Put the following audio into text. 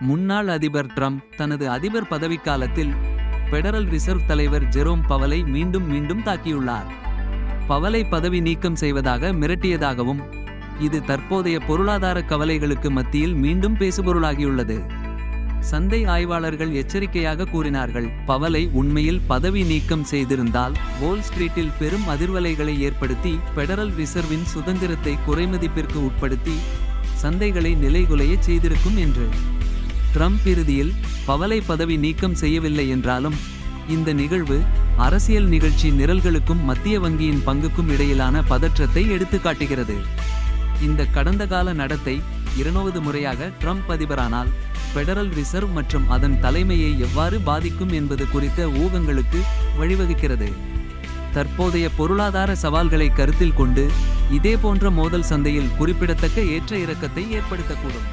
முன்னாள் அதிபர் ட்ரம்ப் தனது அதிபர் பதவிக்காலத்தில் பெடரல் ரிசர்வ் தலைவர் ஜெரோம் பவலை மீண்டும் மீண்டும் தாக்கியுள்ளார். பவலை பதவி நீக்கம் செய்வதாக மிரட்டியதாகவும் இது தற்போதைய பொருளாதார கவலைகளுக்கு மத்தியில் மீண்டும் பேசுபொருளாகியுள்ளது. சந்தை ஆய்வாளர்கள் எச்சரிக்கையாக கூறினார்கள் பவலை உண்மையில் பதவி நீக்கம் செய்திருந்தால் வால் ஸ்ட்ரீட்டில் பெரும் அதிர்வலைகளை ஏற்படுத்தி பெடரல் ரிசர்வின் சுதந்திரத்தை குறைமதிப்பிற்கு உட்படுத்தி சந்தைகளை நிலைகுலைய செய்திருக்கும் என்று. ட்ரம்ப் இறுதியில் பவலை பதவி நீக்கம் செய்யவில்லை என்றாலும் இந்த நிகழ்வு அரசியல் நிகழ்ச்சி நிரல்களுக்கும் மத்திய வங்கியின் பங்குக்கும் இடையிலான பதற்றத்தை எடுத்துக்காட்டுகிறது இந்த கடந்த கால நடத்தை இருநூவது முறையாக ட்ரம்ப் அதிபரானால் பெடரல் ரிசர்வ் மற்றும் அதன் தலைமையை எவ்வாறு பாதிக்கும் என்பது குறித்த ஊகங்களுக்கு வழிவகுக்கிறது. தற்போதைய பொருளாதார சவால்களை கருத்தில் கொண்டு இதேபோன்ற மோதல் சந்தையில் குறிப்பிடத்தக்க ஏற்ற இறக்கத்தை ஏற்படுத்தக்கூடும்.